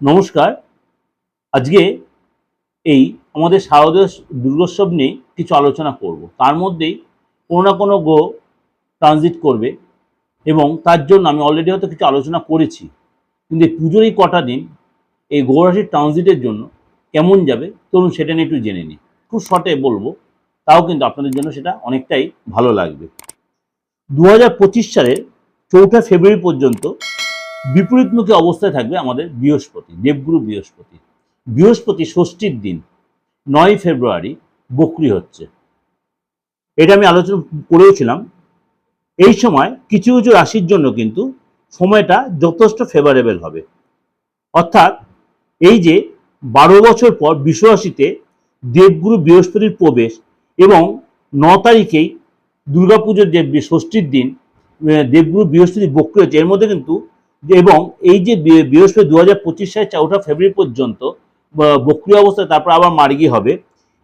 নমস্কার। আজকে এই আমাদের শারদীয় দুর্গোৎসব নিয়ে কিছু আলোচনা করব। তার মধ্যেই কোনো না কোনো গ্রহ ট্রানজিট করবে এবং তার জন্য আমি অলরেডি হয়তো কিছু আলোচনা করেছি। কিন্তু এই পুজোর এই কটা দিন এই গ্রহরাশির ট্রানজিটের জন্য কেমন যাবে চলুন সেটা নিয়ে একটু জেনে নিই। খুব শর্টে বলব, তাও কিন্তু আপনাদের জন্য সেটা অনেকটাই ভালো লাগবে। দু হাজার পঁচিশ সালের চৌঠা ফেব্রুয়ারি পর্যন্ত বিপরীতমুখী অবস্থায় থাকবে আমাদের বৃহস্পতি, দেবগুরু বৃহস্পতি। বৃহস্পতি ষষ্ঠীর দিন নয় ফেব্রুয়ারি, বকরি হচ্ছে। এটা আমি আলোচনা করেওছিলাম এই সময় কিছু কিছু রাশির জন্য কিন্তু সময়টা যথেষ্ট ফেভারেবল হবে। অর্থাৎ এই যে বারো বছর পর বিশ্বরাশিতে দেবগুরু বৃহস্পতির প্রবেশ এবং ন তারিখেই দুর্গাপুজোর যে ষষ্ঠীর দিন দেবগুরু বৃহস্পতি বক্রি হচ্ছে, এর মধ্যে কিন্তু এবং এই যে বৃহস্পতি দু হাজার পঁচিশ সালের চৌঠা ফেব্রুয়ারি পর্যন্ত বক্রিয় অবস্থায় তারপর আবার মার্গি হবে,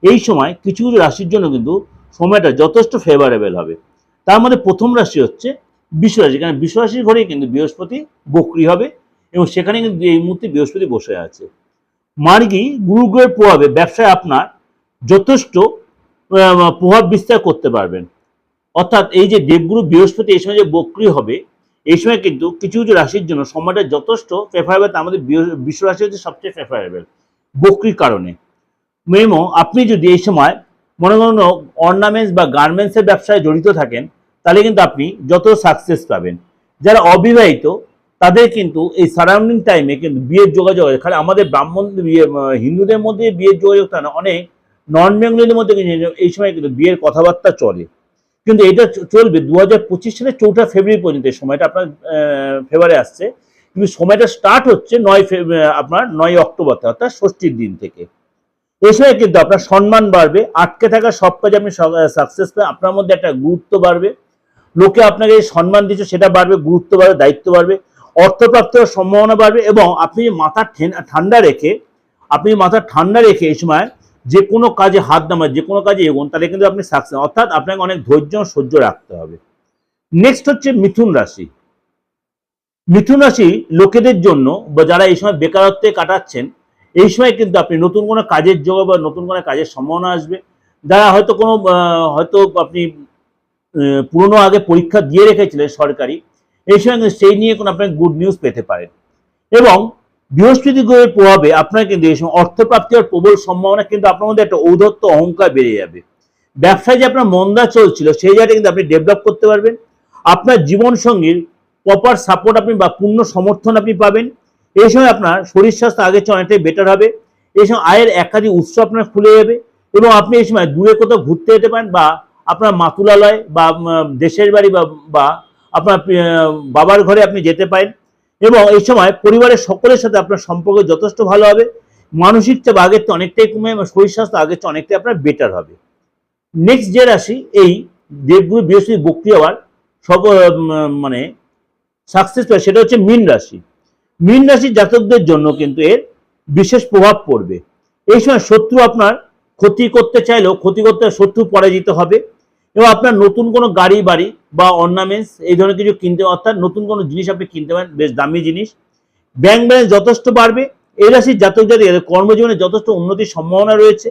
এই সময় কিছু কিছু রাশির জন্য কিন্তু সময়টা যথেষ্ট ফেভারেবল হবে। তার মধ্যে প্রথম রাশি হচ্ছে বিশ্বরাশি কারণ বিশ্বরাশির ঘরেই কিন্তু বৃহস্পতি বক্রি হবে এবং সেখানে কিন্তু এই মুহূর্তে বৃহস্পতি বসে আছে। মার্গি গুরু গ্রহের প্রভাবে ব্যবসায় আপনার যথেষ্ট প্রভাব বিস্তার করতে পারবেন। অর্থাৎ এই যে দেবগুরু বৃহস্পতি এই সময় যে বক্রি হবে এই সময় কিন্তু কিছু কিছু রাশির জন্য সময়টা যথেষ্ট ফেভারেবল মধ্যে বিশ্ব রাশি হচ্ছে সবচেয়ে ফেভারেবল বক্রির কারণে। মেমো, আপনি যদি এই সময় মনে করুন অর্নামেন্টস বা গার্মেন্টসের ব্যবসায় জড়িত থাকেন, তাহলে কিন্তু আপনি যত সাকসেস পাবেন। যারা অবিবাহিত, তাদের কিন্তু এই সারাউন্ডিং টাইমে কিন্তু বিয়ের যোগাযোগ হয়। খালি আমাদের ব্রাহ্মণ বিয়ে হিন্দুদের মধ্যে বিয়ের যোগাযোগ থাকে না, অনেক নন বেঙ্গলিদের মধ্যে এই সময় কিন্তু বিয়ের কথাবার্তা চলে। কিন্তু এটা চলবে। দু হাজার পঁচিশ সালের চৌঠা ফেব্রুয়ারি পর্যন্ত সময়টা আপনার ফেভারে আসছে। কিন্তু সময়টা স্টার্ট হচ্ছে নয় আপনার নয় অক্টোবর, অর্থাৎ ষষ্ঠীর দিন থেকে। এই সময় কিন্তু আপনার সম্মান বাড়বে। আটকে থাকা সব কাজে আপনি সাকসেস পাবেন আপনার মধ্যে একটা গুরুত্ব বাড়বে। লোকে আপনাকে সম্মান দিচ্ছে সেটা বাড়বে, গুরুত্ব বাড়বে, দায়িত্ব বাড়বে, অর্থপ্রাপ্ত সম্ভাবনা বাড়বে এবং আপনি মাথা ঠান্ডা রেখে, আপনি মাথা ঠান্ডা রেখে এই সময় যে কোনো কাজে হাত নামান যে কোনো কাজে এগোন, তাহলে কিন্তু আপনি সাকসেস অর্থাৎ আপনাকে অনেক ধৈর্য সহ্য রাখতে হবে। নেক্সট হচ্ছে মিথুন রাশি। মিথুন রাশি লোকেদের জন্য বা যারা এই সময় বেকারত্বে কাটাচ্ছেন, এই সময় কিন্তু আপনি নতুন কোনো কাজের যোগ বা নতুন কোনো কাজের সম্ভাবনা আসবে। যারা হয়তো কোনো হয়তো আপনি পুরনো আগে পরীক্ষা দিয়ে রেখেছিলেন সরকারি, এই সময় সেই নিয়ে কোনো আপনার গুড নিউজ পেতে পারেন এবং বৃহস্পতি গ্রহের প্রভাবে আপনার কিন্তু এই সময় অর্থপ্রাপ্তি হওয়ার প্রবল সম্ভাবনা কিন্তু আপনার মধ্যে একটা ঔদ্ধত্য অহংকার বেড়ে যাবে। ব্যবসায় যে আপনার মন্দা চলছিল, সেই জায়গাটা কিন্তু আপনি ডেভেলপ করতে পারবেন। আপনার জীবন সঙ্গীর প্রপার সাপোর্ট আপনি বা পূর্ণ সমর্থন আপনি পাবেন। এই সময় আপনার শরীর স্বাস্থ্য আগের চেয়ে অনেকটাই বেটার হবে। এই সময় আয়ের একাধিক উৎস আপনার খুলে যাবে এবং আপনি এই সময় দূরে কোথাও ঘুরতে যেতে পারেন বা আপনার মাতুলালয় বা দেশের বাড়ি বা আপনার বাবার ঘরে আপনি যেতে পারেন। এবং এই সময় পরিবারের সকলের সাথে আপনার সম্পর্ক যথেষ্ট ভালো হবে। মানসিক চাপ আগের চেয়ে অনেকটাই কমে এবং শরীর স্বাস্থ্য আগের চেয়ে অনেকটাই আপনার বেটার হবে। নেক্সট যে রাশি, এই দেবগুরু বৃহস্পতি বক্রি হওয়ার সব মানে সাকসেস পায়, সেটা হচ্ছে মীন রাশি। মীন রাশির জাতকদের জন্য কিন্তু এর বিশেষ প্রভাব পড়বে। এই সময় শত্রু আপনার ক্ষতি করতে চাইলেও ক্ষতি করতে শত্রু পরাজিত হবে। এবং আপনার নতুন কোনো গাড়ি, বাড়ি বা অর্নামেন্টস এই ধরনের কিছু কিনতে, অর্থাৎ নতুন কোনো জিনিস আপনি কিনতে পারেন, বেশ দামি জিনিস। ব্যাংক ব্যালেন্স যথেষ্ট বাড়বে, এই রাশির জাতক এদের কর্মজীবনে যথেষ্ট উন্নতির সম্ভাবনা রয়েছে,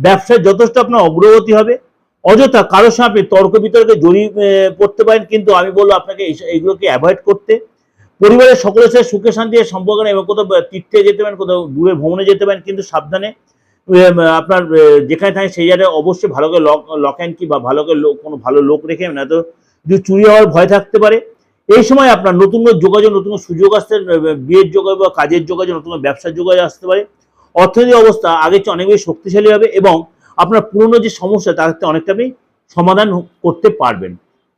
ব্যবসায় যথেষ্ট আপনার অগ্রগতি হবে। অযথা কারোর সঙ্গে আপনি তর্ক বিতর্কে জড়িয়ে পড়তে পারেন, কিন্তু আমি বলব আপনাকে এই- এইগুলোকে অ্যাভয়েড করতে। পরিবারের সকলের সাথে সুখে শান্তির সম্পর্ক এবং কোথাও তীর্থে যেতে পারেন, কোথাও দূরে ভ্রমণে যেতে পারেন, কিন্তু সাবধানে। আপনার যেখানে থাকে সেই জায়গায় অবশ্যই ভালো করে লক লক কি বা ভালো করে কোনো ভালো লোক রেখে না তো যদি চুরি হওয়ার ভয় থাকতে পারে। এই সময় আপনার নতুন যোগাযোগ, নতুন সুযোগ আসতে বিয়ের যোগাযোগ বা কাজের যোগাযোগ, নতুন ব্যবসার যোগাযোগ আসতে পারে। অর্থনৈতিক অবস্থা আগের চেয়ে অনেক বেশি শক্তিশালী হবে এবং আপনার পুরনো যে সমস্যা, তার থেকে অনেকটা আপনি সমাধান করতে পারবেন।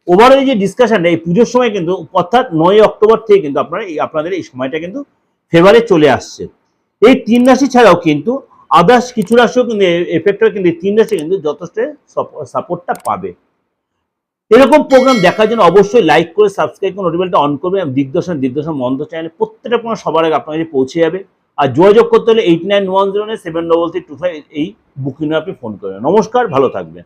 ওভারঅল যে ডিসকাশনটা এই পুজোর সময় কিন্তু, অর্থাৎ নয় অক্টোবর থেকে কিন্তু আপনারা এই, আপনাদের এই সময়টা কিন্তু ফেভারে চলে আসছে। এই তিন রাশি ছাড়াও কিন্তু আদার্স কিছু রাশিও কিন্তু এফেক্টটা কিন্তু তিন রাশি কিন্তু যথেষ্ট সাপোর্টটা পাবে। এরকম প্রোগ্রাম দেখার জন্য অবশ্যই লাইক করে সাবস্ক্রাইব করে নোটিফিকেশনটা অন করবে দিগদর্শন দিগদর্শন মন্ত্র চ্যানেলে প্রত্যেকটা কোনো সবার আগে আপনার কাছে পৌঁছে যাবে। আর যোগাযোগ করতে হলে eight nine one zero seven double three two five এই বুকিংয়ে আপনি ফোন করবেন। নমস্কার, ভালো থাকবেন।